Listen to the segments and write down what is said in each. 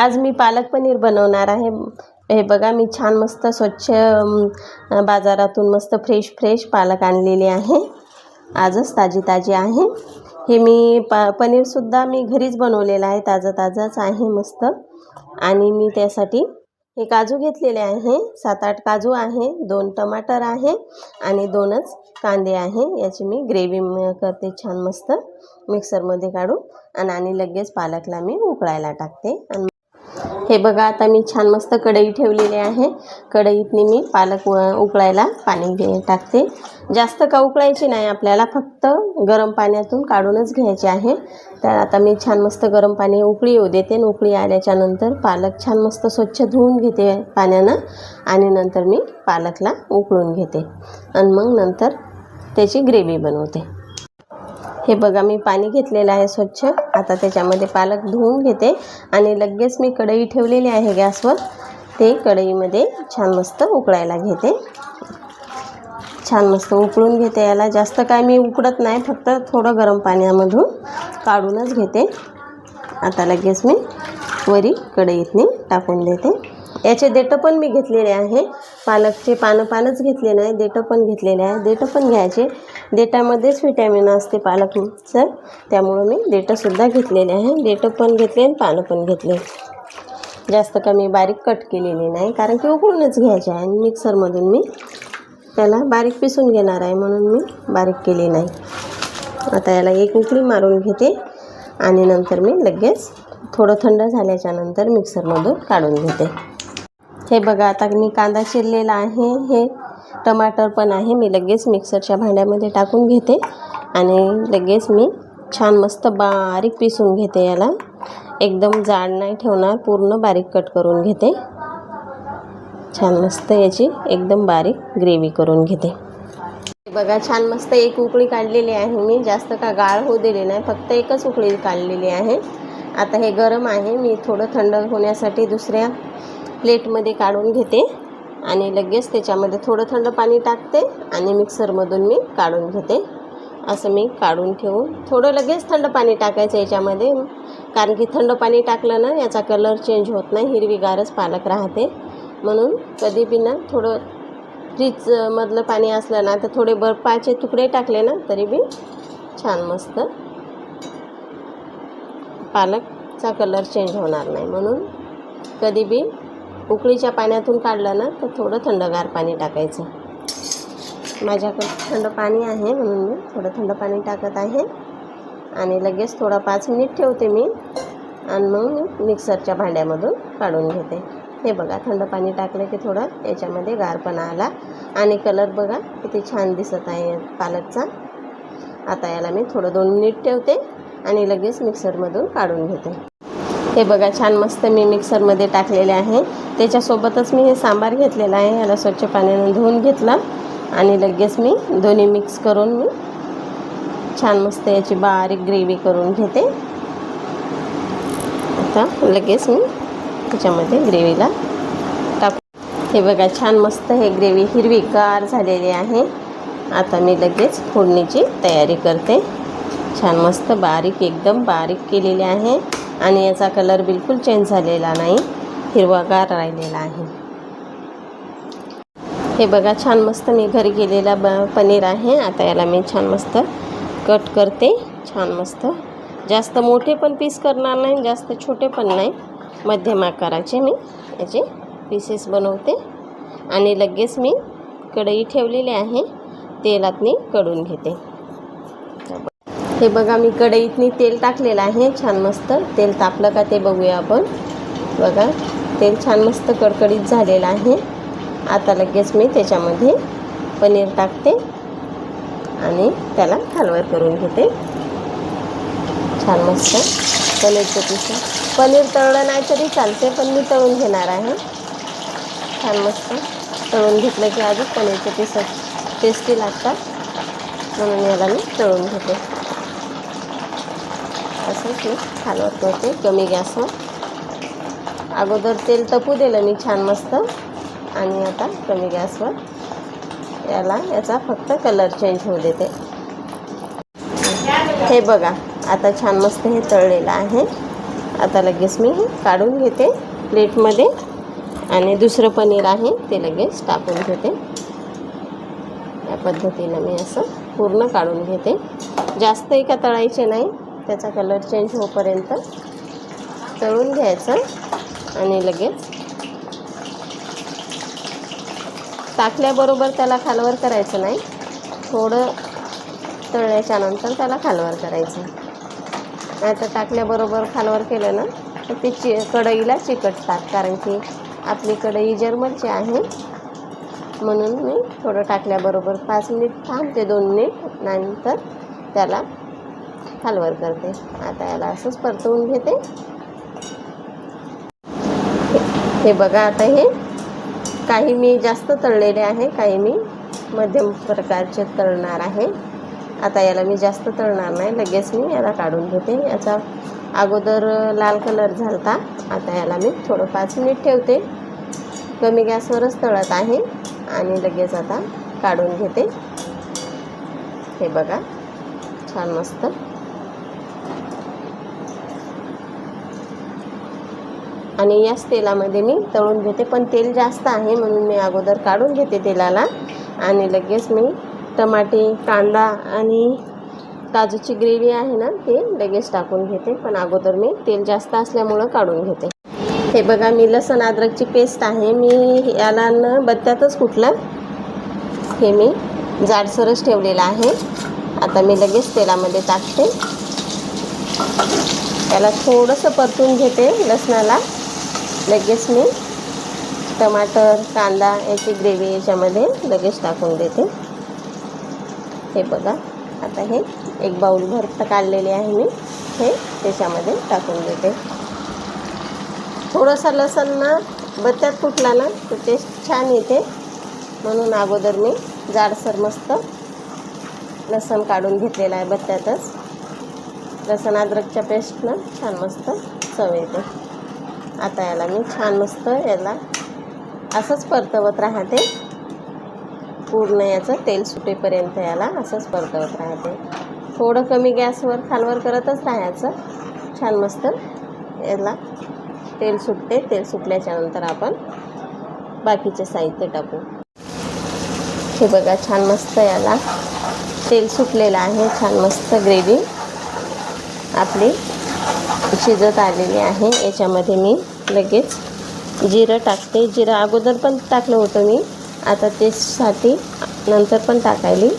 आज मी पालक पनीर बनवणार आहे. हे बघा मी छान मस्त स्वच्छ बाजारातून मस्त फ्रेश फ्रेश पालक आणलेले आहे. आजच ताजी ताजी आहे. हे मी पा पनीरसुद्धा मी घरीच बनवलेलं आहे. ताजं ताजाच आहे मस्त. आणि मी त्यासाठी हे काजू घेतलेले आहे. सात आठ काजू आहे दोन टमाटर आहे आणि दोनच कांदे आहे. याची मी ग्रेव्ही करते छान मस्त. मिक्सरमध्ये काढून. आणि आणि लगेच पालकला मी उकळायला टाकते. आणि हे बघा आता मी छान मस्त कढई ठेवलेली आहे. कढईतनी मी पालक व- उकळायला पाणी घे टाकते. जास्त का उकळायची नाही आपल्याला फक्त गरम पाण्यातून काढूनच घ्यायचे आहे. तर आता मी छान मस्त गरम पाणी उकळी येऊ देते आणि उकळी आल्याच्यानंतर पालक छान मस्त स्वच्छ धुवून घेते पाण्यानं आणि नंतर मी पालकला उकळून घेते. आणि मग नंतर त्याची ग्रेव्ही बनवते. हे बघा मी पाणी घेतलेलं आहे स्वच्छ. आता त्याच्यामध्ये पालक धुवून घेते आणि लगेच मी कढई ठेवलेली आहे गॅसवर. ते कढईमध्ये छान मस्त उकळायला घेते. छान मस्त उकळून घेते. याला जास्त काय मी उकडत नाही फक्त थोडं गरम पाण्यामधून काढूनच घेते. आता लगेच मी वरी कढईतनी टाकून देते. याचे देठं पण मी घेतलेले आहे. पालकचे पानं पानच घेतले नाही देठं पण घेतलेले आहे. देठं पण घ्यायचे. देठामध्येच विटॅमिन असते पालकचं त्यामुळं मी देठंसुद्धा घेतलेले आहे. देठं पण घेतले आणि पानं पण घेतले. जास्त कमी बारीक कट केलेली नाही कारण की उकळूनच घ्यायचे आहे. आणि मिक्सरमधून मी त्याला बारीक पिसून घेणार आहे म्हणून मी बारीक केली नाही. आता याला एक उकळी मारून घेते आणि नंतर मी लगेच थोडं थंड झाल्याच्यानंतर मिक्सरमधून काढून घेते. हे बघा आता मी कांदा चिरलेला आहे. हे टमाटर पण आहे. मी लगेच मिक्सरच्या भांड्यामध्ये टाकून घेते आणि लगेच मी छान मस्त बारीक पिसून घेते याला. एकदम जाड नाही ठेवणार पूर्ण बारीक कट करून घेते. छान मस्त याची एकदम बारीक ग्रेव्ही करून घेते. बघा छान मस्त एक उकळी काढलेली आहे मी. जास्त का गाळ होऊ दिली नाही फक्त एकच उकळी काढलेली आहे. आता हे गरम आहे. मी थोडं थंड होण्यासाठी दुसऱ्या प्लेटमध्ये काढून घेते. आणि लगेच त्याच्यामध्ये थोडं थंड पाणी टाकते आणि मिक्सरमधून मी काढून घेते. असं मी काढून ठेवून थोडं लगेच थंड पाणी टाकायचं याच्यामध्ये. कारण की थंड पाणी टाकलं ना याचा कलर चेंज होत नाही हिरवीगारच पालक राहते. म्हणून कधी बी ना थोडं फ्रीजमधलं पाणी असलं ना तर थोडे बर्फाचे तुकडे टाकले ना तरी बी छान मस्त पालकचा कलर चेंज होणार नाही. म्हणून कधी बी उकळीच्या पाण्यातून काढलं ना तर थोडं थंडगार पाणी टाकायचं. माझ्याकडे थंड पाणी आहे म्हणून मी थोडं थंड पाणी टाकत आहे. आणि लगेच थोडा पाच मिनिट ठेवते मी. आणि मग मी मिक्सरच्या भांड्यामधून काढून घेते. हे बघा थंड पाणी टाकलं की थोडं याच्यामध्ये गारपणा आला. आणि कलर बघा किती छान दिसत आहे पालकचा. आता याला मी थोडं दोन मिनिट ठेवते आणि लगेच मिक्सरमधून काढून घेते. हे बघा छान मस्त मी मिक्सरमध्ये टाकलेले आहे. त्याच्यासोबतच मी हे सांबार घेतलेला आहे. याला स्वच्छ पाण्याने धुवून घेतला आणि लगेच मी दोन्ही मिक्स करून मी छान मस्त याची बारीक ग्रेव्ही करून घेते. आता लगेच मी त्याच्यामध्ये ग्रेव्हीला टाक हे बघा छान मस्त हे ग्रेव्ही हिरवीगार झालेली आहे. आता मी लगेच फोडणीची तयारी करते. छान मस्त बारीक एकदम बारीक केलेली आहे. आणि याचा कलर बिलकुल चेंज झालेला नाही. हिरवागार राहिलेला आहे. हे बघा छान मस्त मी घरी केलेला ब पनीर आहे. आता याला मी छान मस्त कट करते. छान मस्त. जास्त मोठे पण पीस करणार नाही जास्त छोटे पण नाही. मध्यम आकाराचे मी याचे पीसेस बनवते. आणि लगेच मी कढई ठेवलेली आहे. तेलात मी कडून घेते. हे बघा मी कढईतनी तेल टाकलेलं आहे. छान मस्त. तेल तापलं का ते बघूया आपण. बघा तेल छान मस्त कडकडीत झालेलं आहे. आता लगेच मी त्याच्यामध्ये पनीर टाकते आणि त्याला हलवा करून घेते. छान मस्त. पनीरचं पीस पनीर तळलं नाही तरी चालते पण मी तळून घेणार आहे. छान मस्त. तळून घेतलं की अजून पनीरचे पिसं टेस्टी लागतात. म्हणून याला मी तळून घेते. असंच मी हलवत होते कमी गॅसवर. अगोदर तेल तपू दिलं मी छान मस्त. आणि आता कमी गॅसवर याला याचा फक्त कलर चेंज होऊ देते. हे बघा आता छान मस्त हे तळलेलं आहे. आता लगेच मी हे काढून घेते प्लेटमध्ये. आणि दुसरं पनीर आहे ते लगेच टाकून घेते. या पद्धतीनं मी असं पूर्ण काढून घेते. जास्त एका तळायचे नाही. त्याचा कलर चेंज होईपर्यंत तळून घ्यायचं आणि लगेच टाकल्याबरोबर त्याला खालवर करायचं नाही. थोडं तळल्याच्या नंतर त्याला खालवर करायचं. नाही तर टाकल्याबरोबर खालवर केलं ना तर ते चि कढईला चिकटतात कारण की आपली कढई जर्मनची आहे. म्हणून मी थोडं टाकल्याबरोबर पाच मिनिट थांबते दोन मिनिट नंतर त्याला खालवर करते. आता याला असंच परतवून घेते. हे- बघा आता हे. काही मी जास्त तळलेले आहे काही मी मध्यम प्रकारचे तळणार आहे. आता याला मी जास्त तळणार नाही लगेच मी याला काढून घेते. याचा अगोदर लाल कलर झालता आता याला मी थोडं पाच मिनिट ठेवते. कमी गॅसवरच तळत आहे आणि लगेच आता काढून घेते. हे बघा छान मस्त. आणि याच तेलामध्ये मी तळून घेते. पण तेल जास्त आहे म्हणून मी अगोदर काढून घेते तेलाला. आणि लगेच मी टमाटे कांदा आणि काजूची ग्रेव्ही आहे ना ते लगेच टाकून घेते. पण अगोदर मी तेल जास्त असल्यामुळं काढून घेते. हे बघा मी लसण अद्रकची पेस्ट आहे. मी याला न बत्त्यातच कुठलं हे मी जाडसरच ठेवलेलं आहे. आता मी लगेच तेलामध्ये टाकते. त्याला थोडंसं परतून घेते लसणाला. लगेच मी टमाटर कांदा याची ग्रेव्ही याच्यामध्ये लगेच टाकून देते. हे बघा आता हे एक बाऊल भरत काढलेले आहे मी. हे त्याच्यामध्ये टाकून देते. थोडंसं लसण ना बत्त्यात कुठला ना तर टेस्ट छान येते. म्हणून अगोदर मी जाडसर मस्त लसण काढून घेतलेलं आहे बत्त्यातच. लसण अद्रकच्या पेस्टनं छान मस्त चव येते. आता याला मी छान मस्त याला असंच परतवत राहते. पूर्ण याचं तेल सुटेपर्यंत याला असंच परतवत राहते. थोडं कमी गॅसवर खालवर करतच राहायचं. छान मस्त याला तेल सुटते. तेल सुटल्याच्यानंतर आपण बाकीचे साहित्य टाकू. हे बघा छान मस्त याला तेल सुटलेलं आहे. छान मस्त ग्रेव्ही आपली. शिजत आलेली आहे. याच्यामध्ये मी लगेच जिरं टाकते. जिरं अगोदर पण टाकलं होतं मी. आता तेसाठी नंतर पण टाकायली.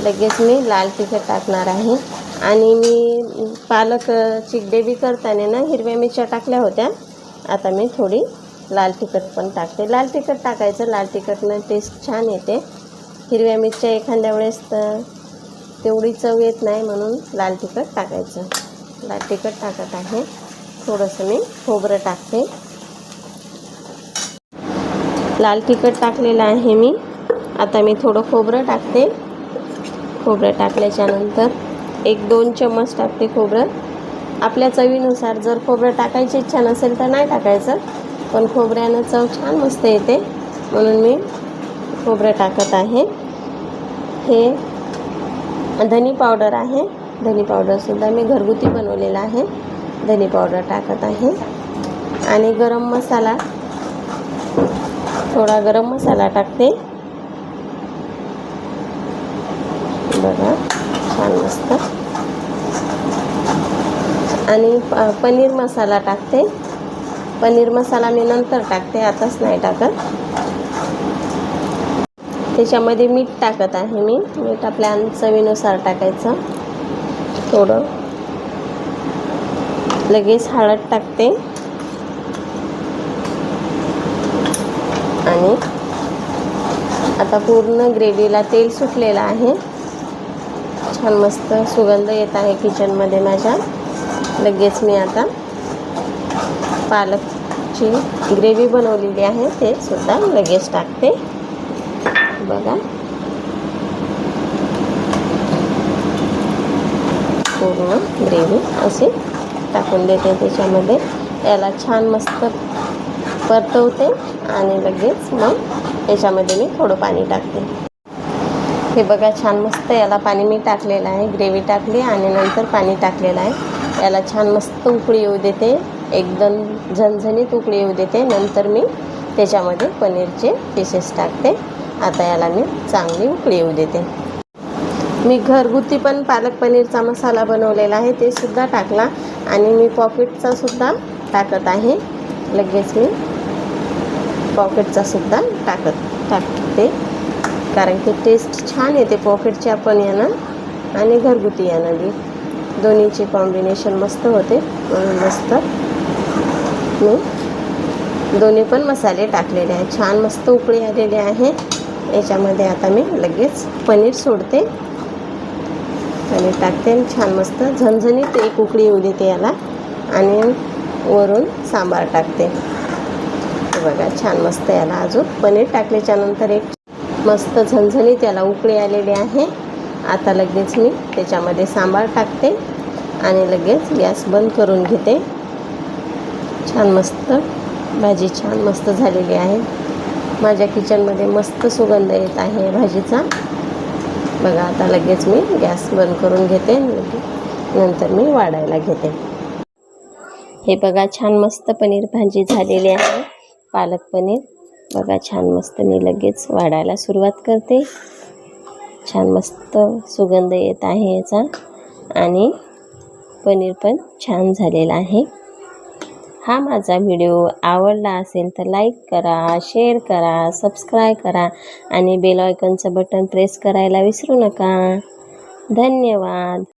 लगेच मी लाल तिखट टाकणार आहे. आणि मी पालक चिकडे बी करताना ना हिरव्या मिरच्या टाकल्या होत्या. आता मी थोडी लाल तिखट पण टाकते. लाल तिखट टाकायचं. लाल तिखटनं टेस्ट छान येते. हिरव्या मिरच्या एखाद्या वेळेस तर तेवढी चव येत नाही म्हणून लाल तिखट टाकायचं. लाल तिखट टाकत आहे. थोडंसं मी खोबरं टाकते. लाल तिखट टाकलेलं आहे मी. आता मी थोडं खोबरं टाकते. खोबरं टाकल्याच्यानंतर एक दोन चम्मच टाकते खोबरं. आपल्या चवीनुसार जर खोबरं टाकायची इच्छा नसेल तर नाही टाकायचं. पण खोबऱ्यानं चव छान मस्त येते. म्हणून मी खोबरं टाकत आहे. हे धनी पावडर आहे. धनी पावडरसुद्धा मी घरगुती बनवलेला आहे. धनी पावडर टाकत आहे. आणि गरम मसाला थोडा गरम मसाला टाकते. बघा छान मस्त. आणि प पनीर मसाला टाकते. पनीर मसाला मी नंतर टाकते आताच नाही टाकत. त्याच्यामध्ये मीठ टाकत आहे मी. मीठ आपल्या चवीनुसार टाकायचं. थोडं. लगेच हळद टाकते. आणि आता पूर्ण ग्रेव्हीला तेल सुटलेलं आहे. छान मस्त सुगंध येत आहे किचनमध्ये माझ्या. लगेच मी आता पालकची ग्रेव्ही बनवलेली आहे ते सुद्धा लगेच टाकते. बघा. पूर्ण ग्रेव्ही अशी टाकून देते त्याच्यामध्ये. याला छान मस्त परतवते आणि लगेच मग याच्यामध्ये मी थोडं पाणी टाकते. हे बघा छान मस्त याला पाणी मी टाकलेलं आहे. ग्रेव्ही टाकली आणि नंतर पाणी टाकलेलं आहे. याला छान मस्त उकळी येऊ देते. एकदम झणझणीत उकळी येऊ देते. नंतर मी त्याच्यामध्ये पनीरचे पीसेस टाकते. आता याला मी चांगली उकळी येऊ देते. मी घरगुती पण पालक पनीरचा मसाला बनवलेला आहे ते सुद्धा टाकला. आणि मी पॉकेटचा सुद्धा टाकत आहे. लगेच मी पॉकेटचा सुद्धा टाकत टाकते. कारण की टेस्ट छान येते पॉकेटच्या पण यानं आणि घरगुती यानं बी. दोन्हीची कॉम्बिनेशन मस्त होते. म्हणून मस्त मी दोन्ही पण मसाले टाकलेले आहेत. छान मस्त उकळी आलेली आहे. याच्यामध्ये आता मी लगेच पनीर सोडते. पनीर टाकते छान मस्त झणझणीत एक उकळी येऊ देते याला. आणि वरून सांबार टाकते. बघा छान मस्त याला अजून. पनीर टाकल्याच्यानंतर एक मस्त झणझणीत याला उकळी आलेली आहे. आता लगेच मी त्याच्यामध्ये सांबार टाकते आणि लगेच गॅस बंद करून घेते. छान मस्त भाजी छान मस्त झालेली आहे. माझ्या किचनमध्ये मस्त सुगंध येत आहे भाजीचा. बघा आता लगेच मी गॅस बंद करून घेते नंतर मी वाढायला घेते. हे बघा छान मस्त पनीर भाजी झालेली आहे. पालक पनीर. बघा छान मस्त मी लगेच वाढायला सुरुवात करते. छान मस्त सुगंध येत आहे याचा. आणि पनीर पण छान झालेला आहे. हा माझा व्हिडिओ आवडला असेल तर लाईक करा शेअर करा सबस्क्राईब करा आणि बेल आयकॉनचं बटन प्रेस करायला विसरू नका. धन्यवाद.